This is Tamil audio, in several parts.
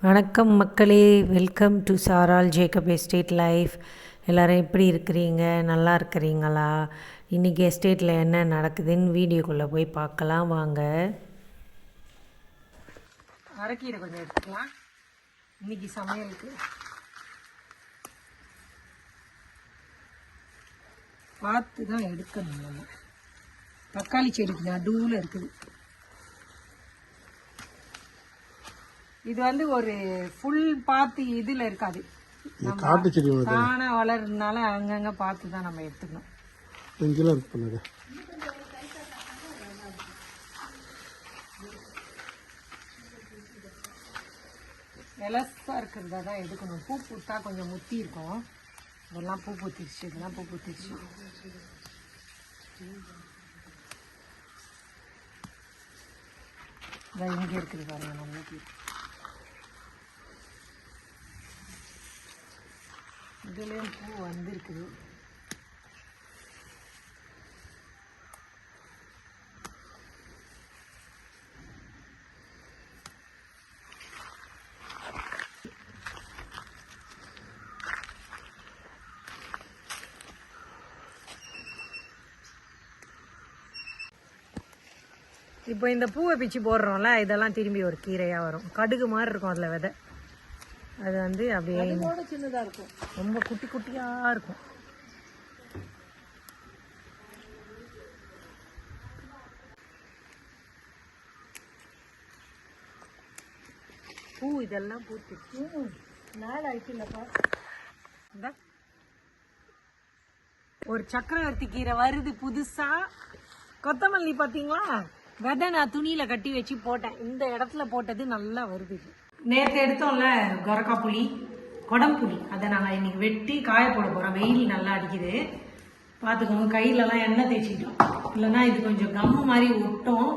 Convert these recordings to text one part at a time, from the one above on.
வணக்கம் மக்களே. Welcome to Saral Jacob estate life எல்லோரும் எப்படி இருக்கிறீங்க? நல்லா இருக்கிறீங்களா? இன்றைக்கி எஸ்டேட்டில் என்ன நடக்குதுன்னு வீடியோக்குள்ளே போய் பார்க்கலாம். வாங்க. அரைக்கீரை கொஞ்சம் எடுத்துக்கலாம். இன்னைக்கு சமையலுக்கு. பார்த்து தான் எடுக்கணும் நம்ம. தக்காளி செடிக்கு நடுவில் இருக்குது. இது வந்து ஒரு ஃபுல் பாத்தி இதுல இருக்காது. காட்டு செடி தானே வளர்றதுனால அங்கங்க பார்த்து தான் நம்ம எடுத்துக்கணும். அஞ்சுலாம் இருக்கு பண்ணுது இலசா இருக்கிறதா தான் எடுக்கணும். பூ பூத்தா கொஞ்சம் முத்தி இருக்கும். இதெல்லாம் பூ பூத்திருச்சு இதெல்லாம் பூ பூத்திருச்சு. இங்கே இருக்குது பாருங்க நம்ம இதுலேயும் பூ வந்திருக்குது. இப்போ இந்த பூவை பிச்சு போடுறோம்ல இதெல்லாம் திரும்பி ஒரு கீரையாக வரும். கடுகு மாதிரி இருக்கும் அதில் விதை. அது வந்து அப்படியே சின்னதாக இருக்கும். ரொம்ப குட்டி குட்டியாக இருக்கும். பூ இதெல்லாம் பூத்துச்சு நாள் ஆயிடுச்சு இல்லைப்பா. ஒரு சக்கரவர்த்தி கீரை வருது புதுசா. கொத்தமல்லி பாத்தீங்களா? விதை நான் துணியில கட்டி வச்சு போட்டேன். இந்த இடத்துல போட்டது நல்லா வருது நேத்து எடுத்தோம்ல கொரக்கா புளி குடம்புளி. அதை நாங்கள் இன்னைக்கு வெட்டி காய போட போறோம். வெயில் நல்லா அடிக்குது. பார்த்துக்கோங்க கையிலலாம் எண்ணெய் தேய்ச்சிக்கிட்டோம் இல்லைன்னா இது கொஞ்சம் கம்மு மாதிரி ஒட்டும்.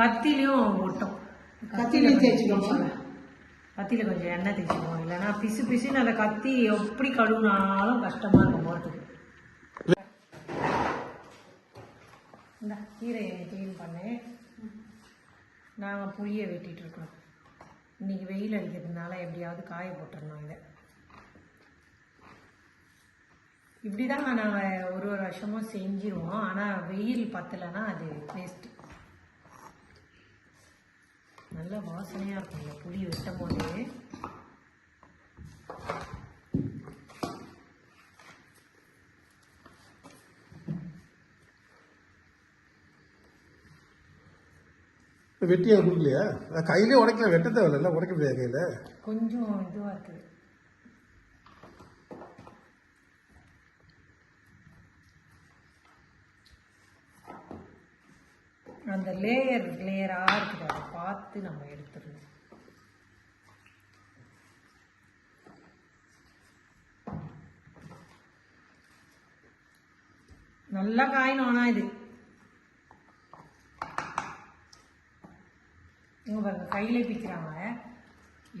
கத்திலையும் ஒட்டும். கத்திலையும் தேய்ச்சிக்கோங்க கத்தியில கொஞ்சம் எண்ணெய் தேய்ச்சிக்கோங்க. இல்லைன்னா பிசு பிசுன்னு அந்த கத்தி எப்படி கழுவுனாலும் கஷ்டமா இருக்கும் போகிறதுக்கு இந்த கீரையை க்ளீன் பண்ணேன் நாங்கள் புளியை வெட்டிட்டு இருக்கோம் இன்னைக்கு வெயில் அடிக்கிறதுனால எப்படியாவது காய போட்டுருந்தோம் இதை. இப்படி தான் நாங்கள் ஒரு ஒரு வருஷமும் செஞ்சிருவோம். ஆனால் வெயில் பத்தலைன்னா அது வேஸ்ட்டு நல்ல வாசனையாக இருக்கும் இந்த புளி வெட்டும் போது வெட்டி அதை கொடுக்கலையா? நான் கையிலே உடைக்கல வெட்ட தேவையில்ல உடைக்க முடியாது கையில். கொஞ்சம் இதுவாக இருக்குது. அந்த லேயர் லேயராக இருக்குது. அதை பார்த்து நம்ம எடுத்துடணும். நல்லா காயணும் ஆனால் இது. இவங்க பாருங்க கையிலே பிக்கிறாங்க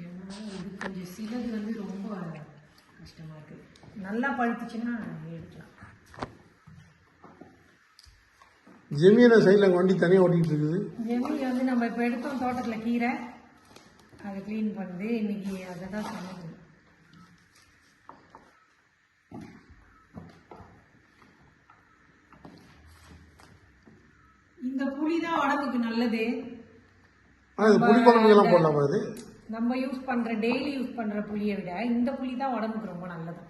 ஏன்னா இது? கொஞ்சம் சிலது வந்து ரொம்ப கஷ்டமா இருக்கு. நல்லா பழுத்துச்சுன்னா எடுக்கலாம். ஜெமியனை சைடில் வண்டி தனியாக ஓட்டிகிட்டு இருக்குது. ஜெமி வந்து நம்ம இப்போ எடுத்தோம் தோட்டத்தில் கீரை. அதை க்ளீன் பண்ணி இன்னைக்கு அதை தான் சமைக்கணும் இந்த புளி தான் உடம்புக்கு நல்லது. ஆனால் இது புளி குழம்புக்கெல்லாம் போடலாமா அது நம்ம யூஸ் பண்ற டெய்லி யூஸ் பண்ற புளியை விட இந்த புளி தான் உடம்புக்கு ரொம்ப நல்லது.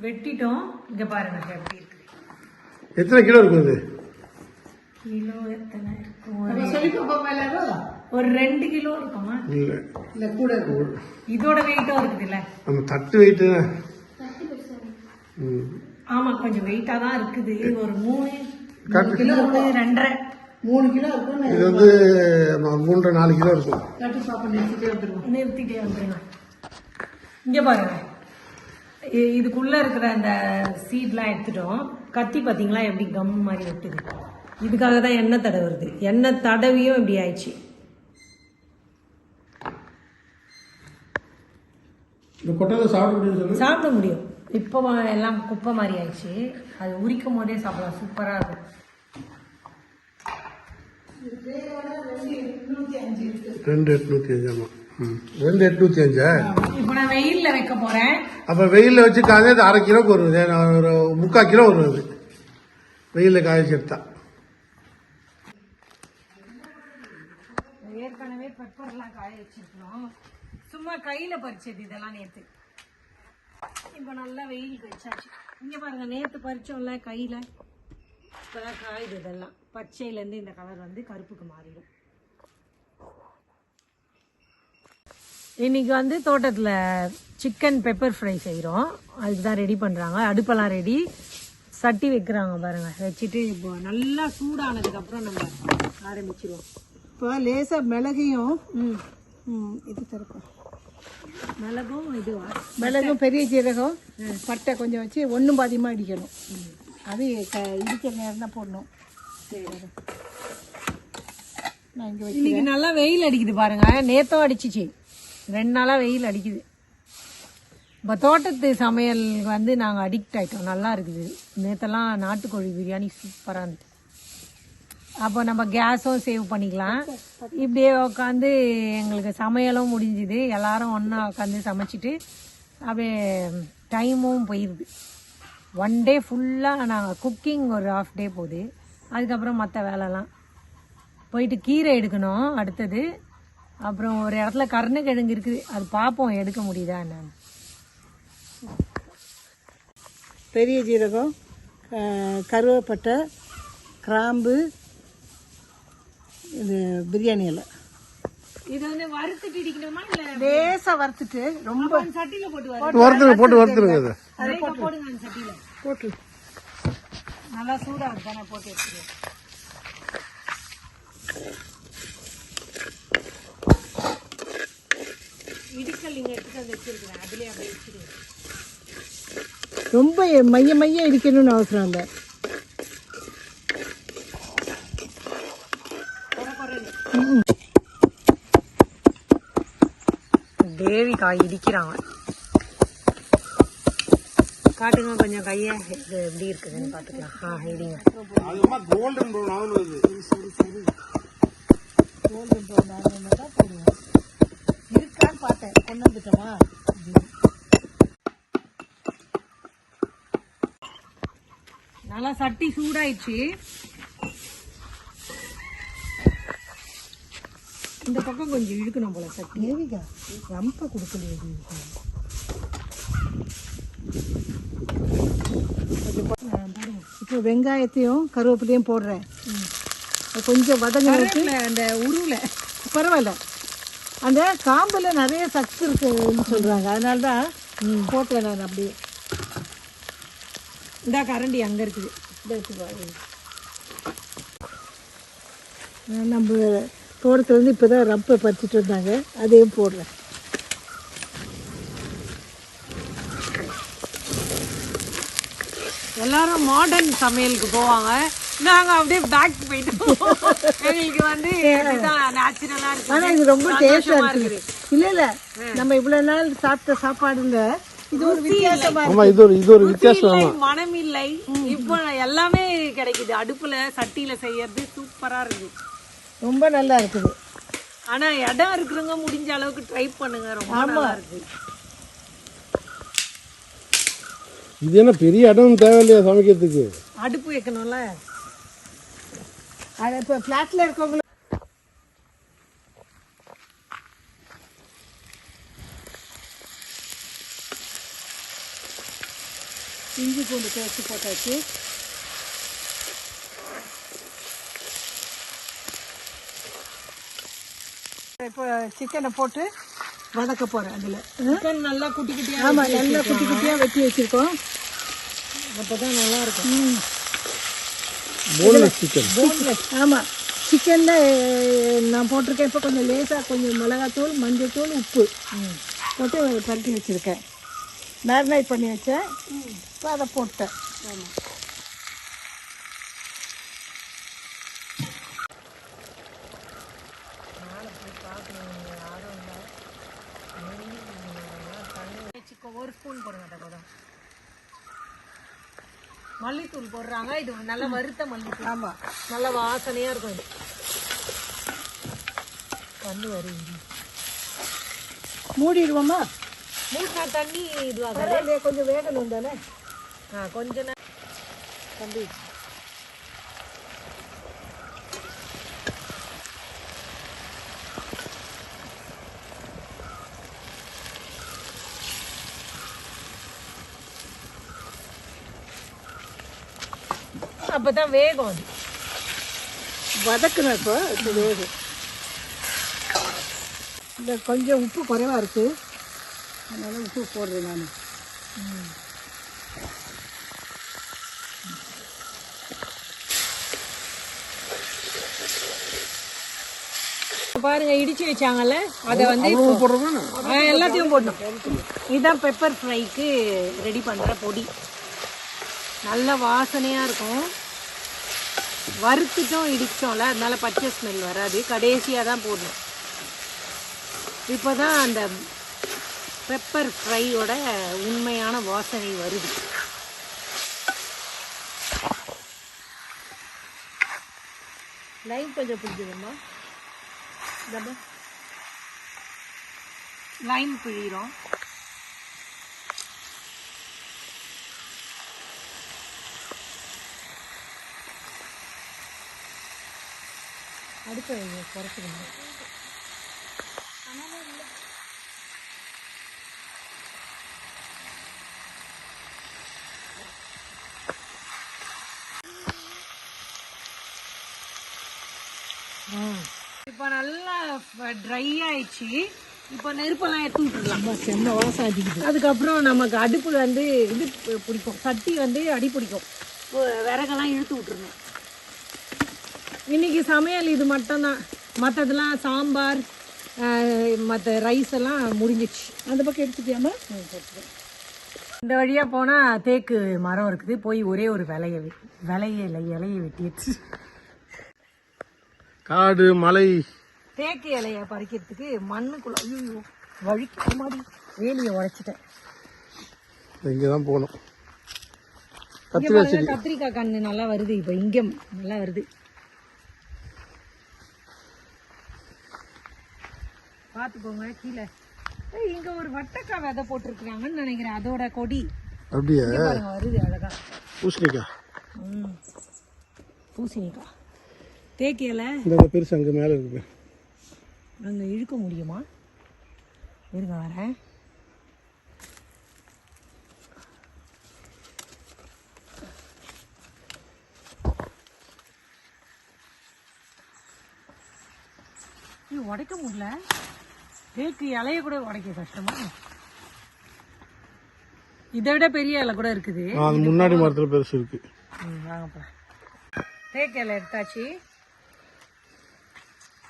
வெட்டிட்டோம். இங்க பாருங்க எப்படி இருக்கு. எத்தனை கிலோ இருக்கும் இது? கிலோ எத்தனை இருக்கும்? ஒரு- ஒரு ரெண்டு கிலோ இருக்குமா? இல்லை. இல்ல கூட இதோட வெயிட்டும் இருக்குதுல்ல? நம்ம தட்டு வெயிட்டு ம் ஆமா கொஞ்சம் வெயிட்டா தான் இருக்குது. ஒரு மூணு. கிலோ ரெண்டரை. மூணு கிலோ இருக்கும் இது வந்து நாலு கிலோ இருக்கும். கட்டு சாப்பாடு நிறுத்திட்டே வந்துருவோம். நிறுத்திட்டே வந்துருங்க. இங்க பாருங்க. இதுக்குள்ள இருக்கிற அந்த சீட்லாம் எடுத்துட்டோம். கத்தி பாத்தீங்களா? எப்படி கம் மாதிரி வெட்டுது இதுக்காக தான் எண்ணெய் தடவுறது. எண்ணெய் தடவியும் இப்படி ஆயிடுச்சு. சாப்பிட முடியும்னு சொல்லு சாப்பிட முடியும். இப்போ எல்லாம் குப்பை மாதிரி ஆயிடுச்சு. அது உரிக்கும் போதே சாப்பிடலாம். சூப்பரா இருக்கும். ரெண்டு எட்நூத்தி அஞ்சு ஆமா. ம். ரெண்டு எட்நூத்தி அஞ்சா? இப்போ நான் வெயில்ல வைக்க போறேன். அப்ப வெயில்ல வச்சு காய்ச்சா அரை கிலோக்கு வருது நான் ஒரு முக்கால் கிலோ வரும் அது. வெயில்ல காய வச்சு எடுத்தா ஏற்கனவே பெப்பர்லாம் காய வச்சிருக்கிறோம். சும்மா கையில பறிச்சது இதெல்லாம் நேத்து. இப்போ நல்லா வெயில் வச்சாச்சு. இங்கே பாருங்கள் நேற்று பறிச்சோம்ல இப்போ தான் காயுது இதெல்லாம். பச்சையிலேருந்து இந்த கலர் வந்து கருப்புக்கு மாறிடும். இன்றைக்கி வந்து தோட்டத்தில் சிக்கன் பெப்பர் ஃப்ரை செய்கிறோம் அதுக்கு தான் ரெடி பண்ணுறாங்க அடுப்பெல்லாம் ரெடி சட்டி வைக்கிறாங்க பாருங்கள் வச்சுட்டு இப்போ நல்லா சூடானதுக்கப்புறம் நம்ம ஆரம்பிச்சிருவோம். இப்போ லேசாக மிளகையும் ம் ம், இது திறப்போம். மிளகும் இதுவா மிளகும் பெரிய ஜீரகம் பட்டை கொஞ்சம் வச்சு ஒன்றும் பாதியமாக அடிக்கணும். அது க இடிக்கிற நேரம் தான் போடணும். சரி. நான் இங்கே வச்சு இன்னைக்கு நல்லா வெயில் அடிக்குது பாருங்க. நேத்தம் அடிச்சிச்சு. ரெண்டு நாளா வெயில் அடிக்குது. இப்போ தோட்டத்து சமையல் வந்து நாங்கள் அடிக்ட் ஆயிட்டோம். நல்லா இருக்குது. நேத்தெல்லாம் நாட்டுக்கோழி பிரியாணி சூப்பராக இருந்துச்சு. அப்போ நம்ம கேஸும் சேவ் பண்ணிக்கலாம். இப்படியே உட்காந்து எங்களுக்கு சமையலும் முடிஞ்சுது. எல்லாரும் ஒன்றா உட்காந்து சமைச்சிட்டு அப்படியே டைமும் போயிடுது ஒன் டே ஃபுல்லாக நாங்கள் குக்கிங் ஒரு ஆஃப் டே போகுது. அதுக்கப்புறம் மற்ற வேலைலாம். போயிட்டு கீரை எடுக்கணும் அடுத்தது. அப்புறம் ஒரு இடத்துல கருணக்கிழங்கு இருக்குது. அது பார்ப்போம் எடுக்க முடியுதா என்னன்னு பெரிய ஜீரகம் கருவேப்பட்டை கிராம்பு இது பிரியாணி இலை. இது வந்து வறுத்துட்டு இடிக்கணுமா இல்ல லேசாக வறுத்துட்டு ரொம்ப சட்டியில போட்டு போட்டு வறுத்துருங்க. அதை. அரைக்க போடுங்க அந்த சட்டியில. போட்டு. நல்லா சூடா தானே போட்டு வச்சுருவோம் இடிக்கல் நீங்க எடுத்துட்டு வந்து வச்சிருக்கிறேன். அதுலயே அப்படியே வச்சிருங்க. ரொம்ப மைய மைய இடிக்கணும்னு அவசரம் இல்லை. தேவிகா இடிக்கிறாங்க காட்டுங்க கொஞ்சம் கையை. இது எப்படி இருக்குதுன்னு பார்த்துக்கலாம். ஆ இடிங்க. கோல்டன் ப்ரௌன் ஆகுது இருக்கான்னு பார்த்தேன். கொண்டு வந்துட்டோமா? நல்லா சட்டி சூடாயிடுச்சு. இந்த பக்கம் கொஞ்சம் இழுக்கணும் போல சட்டி. தேவிகா ரொம்ப கொடுக்கலையே இப்போ வெங்காயத்தையும் கருவேப்பிலையும் போடுறேன். கொஞ்சம் வதங்கினதுக்கு அந்த உருவில் பரவாயில்ல. அந்த காம்புல நிறைய சத்து இருக்குன்னு சொல்றாங்க. அதனால தான் போட்டேன் நான் அப்படியே. இந்த கரண்டி அங்க இருக்குது. நம்ம தோட்டத்துலேருந்து இப்போ தான் ரப்பை பறிச்சிட்டு வந்தாங்க. அதையும் போடுறேன். எல்லாரும் மாடர்ன் சமையலுக்கு போவாங்க. நாங்க அப்படியே பேக் போயிட்டோம் எங்களுக்கு வந்து இதுதான் நேச்சுரலா இருக்கு. ஆனால் இது ரொம்ப டேஸ்டாக இருக்குது. இல்லை இல்லை. நம்ம இவ்வளோ நாள் சாப்பிட்ட சாப்பாடுல இது ஒரு வித்தியாசமா ஆமா இது ஒரு இது ஒரு வித்தியாசம் இல்லை மனம் இல்லை. இப்போ எல்லாமே கிடைக்குது. அடுப்புல சட்டியில செய்யறது சூப்பரா இருக்கு ரொம்ப நல்லா இருக்குது. ஆனா இடம் இருக்கிறவங்க முடிஞ்ச அளவுக்கு ட்ரை பண்ணுங்க. ரொம்ப நல்லா இருக்கு. இது என்ன பெரிய இடம் தேவையில்லையா சமைக்கிறதுக்கு? அடுப்பு வைக்கணும்ல? அது இப்போ ஃப்ளாட்டில் இருக்கவங்க இஞ்சி பூண்டு பேஸ்ட் போட்டாச்சு. இப்போ சிக்கனை போட்டு வதக்க போகிறேன் அதில். சிக்கன் நல்லா குட்டி குட்டியா ஆமாம் நல்லா குட்டி குட்டியாக வெட்டி வச்சுருக்கோம். அப்பதான் நல்லா இருக்கும். போன்லெஸ் சிக்கன் ஆமாம் சிக்கனில் நான் போட்டிருக்கேன். இப்போ கொஞ்சம் லேசாக கொஞ்சம் மிளகாத்தூள் மஞ்சள்தூள் உப்பு. போட்டு பரட்டி வச்சுருக்கேன். மேரினேட் பண்ணி வச்சேன். இப்போ அதை போட்டேன். சிக்கன் ஒரு ஸ்பூன் போடுங்க அதை கூட. மல்லித்தூள் போடுறாங்க. இது நல்ல வறுத்த மல்லித்தூள். ஆமா. நல்ல வாசனையா இருக்கும் இது. வந்து வருது மூடிடுவோமா? மூணு தண்ணி இதுவாக கொஞ்சம் வேகணும் தானே? ஆ கொஞ்ச நேரம். தம்பி. அப்பதான் வேகம் அது. வதக்குனப்போ இது வேகும் இந்த கொஞ்சம் உப்பு குறைவா இருக்கு. அதனால உப்பு போடுறேன் நான். பாருங்க இடிச்சு வச்சாங்கல்ல? அதை வந்து இப்போ- எல்லாத்தையும் போடணும். இதுதான் பெப்பர் ஃப்ரைக்கு ரெடி பண்ணுற பொடி. நல்ல வாசனையாக இருக்கும். வறுத்துட்டோம் இடித்தோம்ல அதனால் பச்சை ஸ்மெல் வராது. கடைசியாக தான் போடணும். இப்போ தான் அந்த பெப்பர் ஃப்ரையோட உண்மையான வாசனை வருது. லைன் கொஞ்சம் பிடிக்குதுமா லைம் பிழிகிறோம் அடுத்த குறைச்சிக்கணும் இப்போ நல்லா ட்ரை ஆயிடுச்சு. இப்போ நெருப்பெல்லாம் எடுத்து விட்டுடலாம். செம்ம வாசம் அடிக்குது. அதுக்கப்புறம் நமக்கு அடுப்பு வந்து இது பிடிக்கும். சட்டி வந்து அடி பிடிக்கும். விறகெல்லாம் இழுத்து விட்டுருணும் இன்னைக்கு சமையல் இது மட்டும்தான். மற்றதெல்லாம் சாம்பார் மற்ற ரைஸ் எல்லாம் முடிஞ்சிச்சு அந்த பக்கம் எடுத்துட்டியாமா இந்த வழியாக போனால் தேக்கு மரம் இருக்குது. போய் ஒரே ஒரு விலைய விலைய இலையை வெட்டிடுச்சு காடு மலை. தேக்கு இலைய பறிக்கிறதுக்கு மண்ணுக்குள்ள ஐயோ வழிக்க மாதிரி வேலியை உடைச்சிட்டேன். இங்கே தான் போகணும் கத்திரிக்காய் கண்ணு நல்லா வருது இப்போ இங்க நல்லா வருது. பாத்துக்கோங்க கீழே. இங்க ஒரு வட்டக்காய் விதை போட்டிருக்காங்கன்னு நினைக்கிறேன். அதோட கொடி. அப்படியா? வருது அழகா. பூசணிக்கா? ம். பூசணிக்காய் தேக்கு இலை இந்த பெருசு அங்கே மேலே இருக்கு. அங்க இழுக்க முடியுமா? இருங்க வரேன். உடைக்க முடியல. தேக்கு இலைய கூட உடைக்க கஷ்டமா? இதை விட பெரிய இலை கூட இருக்குது. முன்னாடி மரத்தில் பெருசு இருக்கு. வாங்கப்பா தேக்கு இலை எடுத்தாச்சு.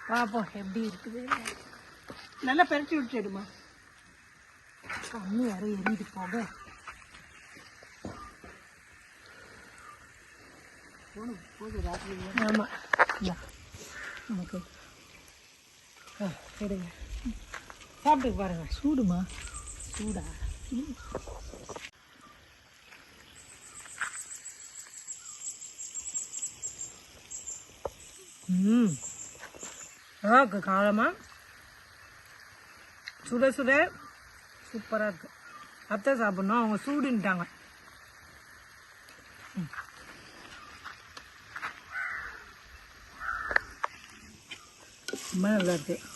பார்ப்போம் எப்படி இருக்குது. நல்லா பெரட்டி விட்டுடுமா கண்ணு வேற எரியுது போக. ஆமா. நமக்கு. ஆ, எடுங்க. சாப்பிட்டு பாருங்க. சூடுமா? சூடா. ம். நல்லா இருக்கு காலமா சுட சுட சூப்பராக இருக்கு. அத்தை சாப்பிடணும் அவங்க சூடுன்ட்டாங்க. ம். ரொம்ப நல்லா இருக்கு.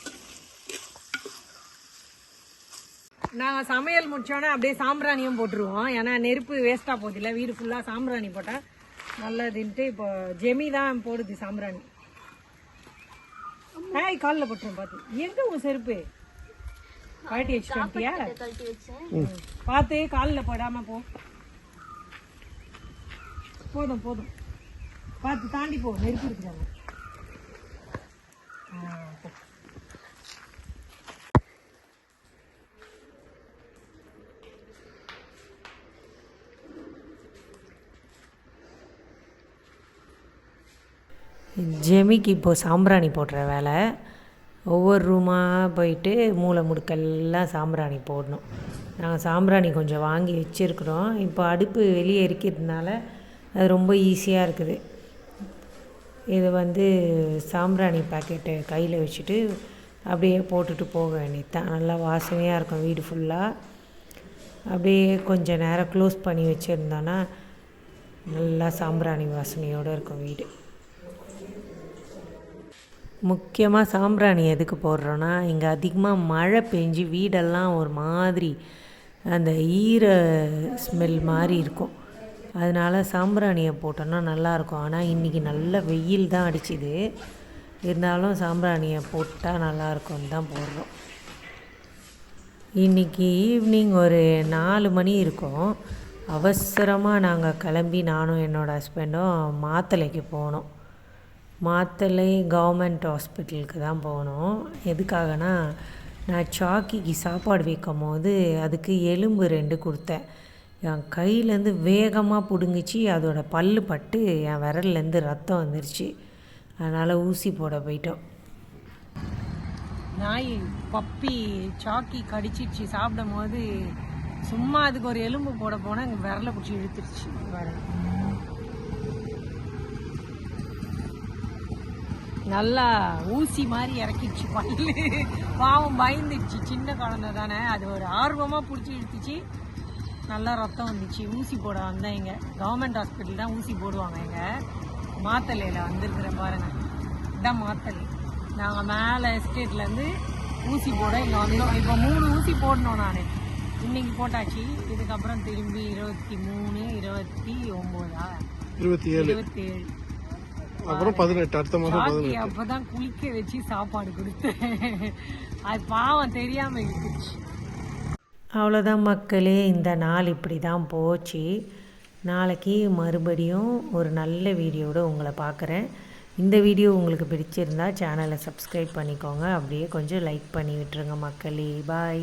நாங்கள் சமையல் முடிச்சோடனே அப்படியே சாம்பிராணியும் போட்டுருவோம். ஏன்னா நெருப்பு வேஸ்ட்டாக போகுதுல்ல வீடு ஃபுல்லாக சாம்பிராணி போட்டால் நல்லதுன்ட்டு இப்போ ஜெமி தான் போடுது சாம்பிராணி. ஹாய் காலில் போட்டுருவோம் பார்த்து எங்கே உங்கள் செருப்பு? கழட்டி வச்சுட்டு வந்துட்டியா? பார்த்து காலில் போடாமல் போ. போதும் போதும். பார்த்து தாண்டி போ. நெருப்பு இருக்குதாங்க ஆ ஜெமிக்கு இப்போது சாம்பிராணி போடுற வேலை. ஒவ்வொரு ரூமாக போயிட்டு மூளை முடுக்கெல்லாம் சாம்பிராணி போடணும். நாங்கள் சாம்பிராணி கொஞ்சம் வாங்கி வச்சுருக்குறோம். இப்போ அடுப்பு வெளியே இருக்கிறதுனால அது ரொம்ப ஈஸியாக இருக்குது. இது வந்து சாம்பிராணி பாக்கெட்டு கையில் வச்சுட்டு அப்படியே போட்டுட்டு போக வேண்டியதுதான். நல்லா வாசனையாக இருக்கும் வீடு ஃபுல்லாக அப்படியே கொஞ்சம் நேரம் க்ளோஸ் பண்ணி வச்சுருந்தோன்னா நல்லா சாம்பிராணி வாசனையோடு இருக்கும் வீடு. முக்கியமாக சாம்பிராணி எதுக்கு போடுறோன்னா இங்கே அதிகமாக மழை பெஞ்சு வீடெல்லாம் ஒரு மாதிரி அந்த ஈர ஸ்மெல் மாதிரி இருக்கும். அதனால சாம்பிராணியை போட்டோன்னா நல்லாயிருக்கும். ஆனால் இன்றைக்கி நல்ல வெயில் தான் அடிச்சுது. இருந்தாலும் சாம்பிராணியை போட்டால் நல்லாயிருக்கும்னு தான் போடுறோம். இன்றைக்கி ஈவினிங் ஒரு நாலு மணி இருக்கும். அவசரமாக நாங்கள் கிளம்பி நானும் என்னோடய ஹஸ்பண்டும் மாத்தளைக்கு போனோம். மாத்தலை கவர்மெண்ட் ஹாஸ்பிட்டலுக்கு தான் போனோம். எதுக்காகனா நான் சாக்கிக்கு சாப்பாடு வைக்கும் போது அதுக்கு எலும்பு ரெண்டு கொடுத்தேன். என் கையிலேருந்து வேகமாக பிடுங்கிச்சு. அதோட பல்லு பட்டு என் விரல்லேருந்து ரத்தம் வந்துருச்சு. அதனால் ஊசி போட போயிட்டோம். நாய் பப்பி சாக்கி கடிச்சிடுச்சு சாப்பிடும் போது சும்மா அதுக்கு ஒரு எலும்பு போட போனால் எங்கள் விரலை பிடிச்சி இழுத்துருச்சு. வேறு நல்லா ஊசி மாதிரி இறக்கிடுச்சு பல்லு. பாவம் பயந்துடுச்சு. சின்ன குழந்தை தானே. அது ஒரு ஆர்வமாக பிடிச்சி இழுத்துச்சு. நல்லா ரத்தம் வந்துச்சு. ஊசி போட வந்தேன் இங்கே கவர்மெண்ட் ஹாஸ்பிட்டல் தான் ஊசி போடுவாங்க இங்கே மாத்தலையில் வந்திருக்கிற பாருங்க. இதான் மாத்தலை நாங்கள் மேலே எஸ்டேட்லேருந்து ஊசி போட இங்கே வந்தோம். இப்போ மூணு ஊசி போடணும் நான். இன்னைக்கு போட்டாச்சு. இதுக்கப்புறம் திரும்பி இருபத்தி மூணு இருபத்தி ஒம்போதா? இருபத்தி ஏழு. இருபத்தி ஏழு. அப்புறம் பதினெட்டு அடுத்த மாதம் சாக்கி அப்பதான் குளிக்க வச்சு சாப்பாடு கொடுத்தேன். அது பாவம் தெரியாம இருந்துச்சு அவ்வளோதான் மக்களே இந்த நாள் இப்படி தான் போச்சு. நாளைக்கு மறுபடியும் ஒரு நல்ல வீடியோட உங்களை பார்க்குறேன். இந்த வீடியோ உங்களுக்கு பிடிச்சிருந்தா சேனலை சப்ஸ்கிரைப் பண்ணிக்கோங்க. அப்படியே கொஞ்சம் லைக் பண்ணி விட்டுருங்க மக்களே. பாய்